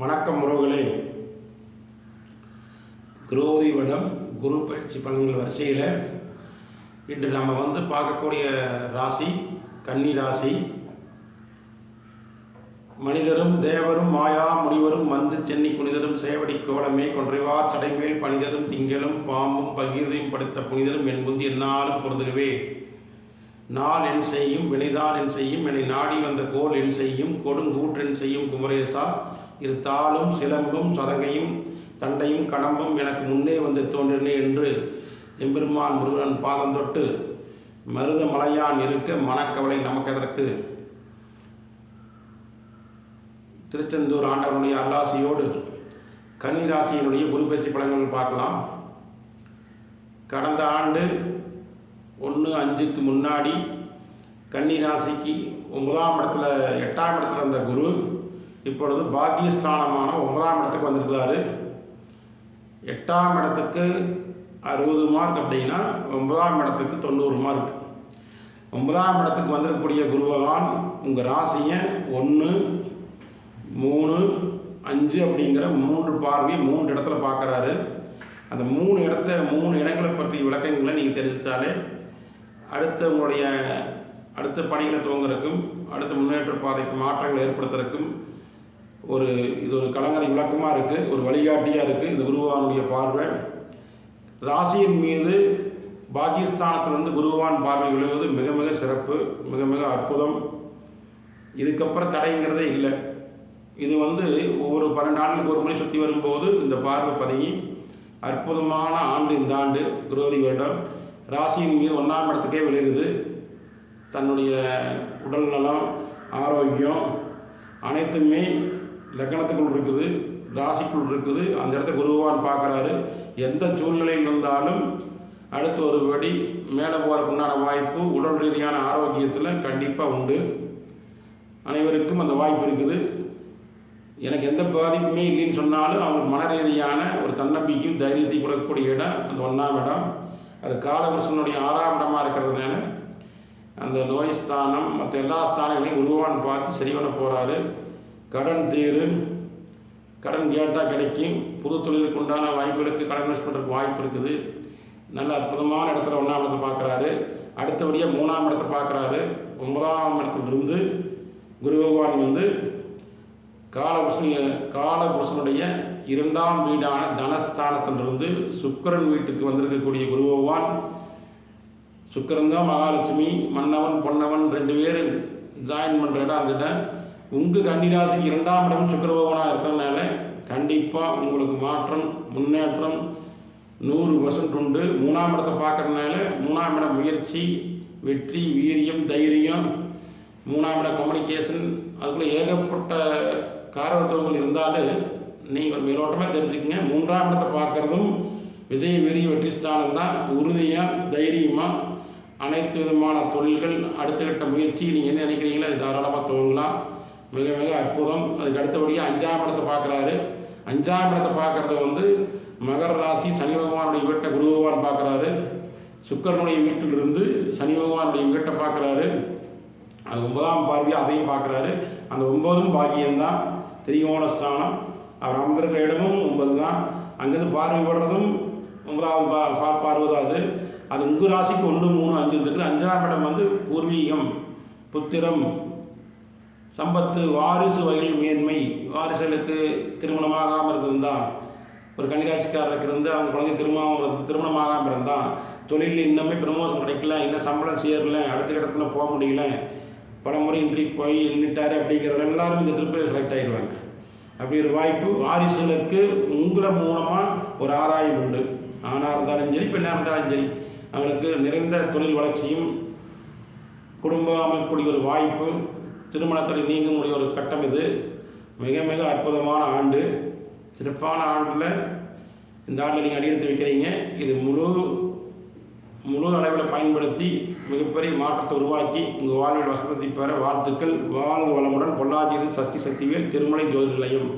வணக்கம் உறவுகளே. குரோதி வடம் குரு பயிற்சி பலன்கள் வரிசையில் இன்று நம்ம வந்து பார்க்கக்கூடிய ராசி கன்னி ராசி. மனிதரும் தேவரும் மாயா முனிவரும் வந்து சென்னி குனிதரும் சேவடி கோலமே கொன்றைவார் சடைமேல் பனிதரும் திங்களும் பாம்பும் பகிர்தையும் படுத்த புனிதரும் என் என்னாலும் பொருந்துகவே. நாள் என் செய்யும் வினைதான் என் செய்யும் என்னை நாடி வந்த கோல் என் செய்யும் கொடுங்கூற்றென் செய்யும் குமரேசா இரு தாளும் சிலம்பும் சதகையும் தண்டையும் கடம்பும் எனக்கு முன்னே வந்து தோன்றினே என்று எம்பெருமான் முருகன் பாதம் தொட்டு மருத மலையான் இருக்க மனக்கவலை நமக்கதற்கு திருச்செந்தூர் ஆண்டவனுடைய அல்லாசியோடு கன்னிராசியினுடைய குருபெயர்ச்சி பலன்கள் பார்க்கலாம். கடந்த ஆண்டு ஒன்று அஞ்சுக்கு முன்னாடி கன்னி ராசிக்கு ஒன்பதாம் இடத்துல எட்டாம் இடத்துல இருந்த குரு இப்பொழுது பாக்கியஸ்தானமான ஒன்பதாம் இடத்துக்கு வந்திருக்கிறாரு. எட்டாம் இடத்துக்கு அறுபது மார்க் அப்படின்னா ஒன்பதாம் இடத்துக்கு தொண்ணூறு மார்க் ஒன்பதாம் இடத்துக்கு வந்திருக்கக்கூடிய குரு பகவான் உங்கள் ராசியை ஒன்று மூணு அஞ்சு அப்படிங்கிற மூன்று பார்வை மூன்று இடத்துல பார்க்குறாரு. அந்த மூணு இடத்த மூணு இடங்களை பற்றிய விளக்கங்களை நீங்கள் தெரிஞ்சிட்டாலே அடுத்த உங்களுடைய அடுத்த பணிகளை துவங்குறதுக்கும் அடுத்த முன்னேற்ற பாதைக்கு மாற்றங்களை ஏற்படுத்துறதுக்கும் ஒரு இது ஒரு கலங்கரை விளக்கமாக இருக்குது ஒரு வழிகாட்டியாக இருக்குது இது குருவானுடைய பார்வை. ராசியின் மீது பாகிஸ்தானத்திலிருந்து குருவான் பார்வை விழுவது மிக மிக சிறப்பு மிக மிக அற்புதம். இதுக்கப்புறம் தடைங்கிறதே இல்லை. இது வந்து ஒவ்வொரு பன்னெண்டு ஆண்டுக்கு ஒரு முறை சுற்றி வரும்போது இந்த பார்வை பதவி. அற்புதமான ஆண்டு இந்த ஆண்டு குரோதி வருடம். ராசியின் மீது ஒன்றாம் இடத்துக்கே விழுகுது. தன்னுடைய உடல் நலம் ஆரோக்கியம் அனைத்துமே லக்கணத்துக்குள் இருக்குது ராசிக்குள் இருக்குது. அந்த இடத்த குருவான் பார்க்குறாரு. எந்த சூழ்நிலையில் இருந்தாலும் அடுத்து ஒரு படி மேலே போகிறதுக்கு உண்டான வாய்ப்பு உடல் ரீதியான ஆரோக்கியத்தில் கண்டிப்பாக உண்டு. அனைவருக்கும் அந்த வாய்ப்பு இருக்குது. எனக்கு எந்த பாதிப்புமே இல்லைன்னு சொன்னாலும் அவங்களுக்கு மன ரீதியான ஒரு தன்னம்பிக்கையும் தைரியத்தையும் கொடுக்கக்கூடிய இடம் அந்த ஒன்றாம் இடம். அது காலபுருஷனுடைய ஆறாம் இடமாக இருக்கிறதுனால அந்த நோய் ஸ்தானம் மற்ற எல்லா ஸ்தானங்களையும் உருவான்னு பார்த்து சரி பண்ண போகிறாரு கடன் தீரும் கடன் கேட்டால் கிடைக்கும். புது தொழிலுக்கு உண்டான வாய்ப்புகளுக்கு கடன் இன்வெஸ்ட் பண்ணுறதுக்கு வாய்ப்பு இருக்குது. நல்ல அற்புதமான இடத்துல ஒன்றாம் இடத்தை பார்க்குறாரு. அடுத்தபடியாக மூணாம் இடத்தை பார்க்குறாரு. ஒன்பதாம் இடத்துலேருந்து குரு பகவான் வந்து காலபுருஷன் காலபுருஷனுடைய இரண்டாம் வீடான தனஸ்தானத்திலிருந்து சுக்கரன் வீட்டுக்கு வந்திருக்கக்கூடிய குரு பகவான் சுக்கரன் தான் மகாலட்சுமி மன்னவன் பொன்னவன் ரெண்டு பேர் ஜாயின் பண்ணுற இடம் அந்த இடம் உங்கள் கன்னிராசிக்கு இரண்டாம் இடம் சுக்கரபகவனாக இருக்கிறதுனால கண்டிப்பாக உங்களுக்கு மாற்றம் முன்னேற்றம் நூறு பர்சன்ட் உண்டு. மூணாம் இடத்தை பார்க்குறதுனால மூணாம் இடம் முயற்சி வெற்றி வீரியம் தைரியம் மூணாம் இடம் கம்யூனிகேஷன் அதுக்குள்ளே ஏகப்பட்ட காரகத்துவங்கள் இருந்தாலும் நீங்கள் மேலோட்டமாக தெரிஞ்சுக்கங்க. மூன்றாம் இடத்தை பார்க்குறதும் விஜய வீரிய வெற்றி ஸ்தானம் தான். உறுதியாக தைரியமாக அனைத்து விதமான தொழில்கள் அடுத்த கட்ட முயற்சி நீங்கள் என்ன நினைக்கிறீங்களோ அது தாராளமாக தோணலாம் மிக மிக அற்புதம். அதுக்கு அடுத்தபடியாக அஞ்சாம் இடத்தை பார்க்குறாரு. அஞ்சாம் இடத்தை பார்க்குறது வந்து மகர ராசி சனி பகவானுடைய வீட்டை குரு பகவான் பார்க்குறாரு. சுக்கரனுடைய வீட்டிலிருந்து சனி பகவானுடைய வீட்டை பார்க்குறாரு. அது ஒன்பதாம் பார்வையாக அதையும் பார்க்குறாரு. அந்த ஒன்பதும் பாக்கியம்தான். திரிகோண ஸ்தானம். அவர் அமர்ந்திருக்கிற இடமும் ஒன்பது தான் அங்கேருந்து பார்வை படுறதும் ஒன்பதாவது பா பா பார்வதாது அது. அது உங்கள் ராசிக்கு ஒன்று மூணு அஞ்சு இருக்குது. அஞ்சாம் இடம் வந்து பூர்வீகம் புத்திரம் சம்பத்து வாரிசு வகையில் மேன்மை. வாரிசுகளுக்கு திருமணமாகாமல் இருந்திருந்தால் ஒரு கன்னிராசிக்காரருக்கு இருந்து அவங்க குழந்தை திருமணம் திருமணமாகாமல் இருந்தால் தொழில் இன்னுமே ப்ரமோஷன் கிடைக்கல. இன்னும் சம்பளம் சேரல. அடுத்த இடத்துல போக முடியல. பல முறை இன்றி போய் நின்றுட்டாரு அப்படிங்கிறவர் எல்லாரும் இந்த ட்ரிப்பில் செலக்ட் ஆகிடுவாங்க அப்படி ஒரு வாய்ப்பு வாரிசுகளுக்கு உங்களை மூலமாக ஒரு ஆதாயம் உண்டு. ஆணாக இருந்தாலும் சரி பெண்ணாக இருந்தாலும் சரி அவங்களுக்கு நிறைந்த தொழில் வளர்ச்சியும் குடும்பம் அமைக்கக்கூடிய ஒரு வாய்ப்பு திருமணத்தில் நீங்கக்கூடிய ஒரு கட்டம் இது. மிக மிக அற்புதமான ஆண்டு. சிறப்பான ஆண்டில் இந்த ஆண்டில் நீங்கள் அடியெடுத்து வைக்கிறீங்க. இது முழு முழு அளவில் பயன்படுத்தி மிகப்பெரிய மாற்றத்தை உருவாக்கி உங்கள் வாழ்வில் வசதி பெற வாழ்த்துக்கள். வாழ்வு வளமுடன் பொள்ளாச்சியில் சஷ்டி சக்திவேல் திருமலை ஜோதி நிலையம்.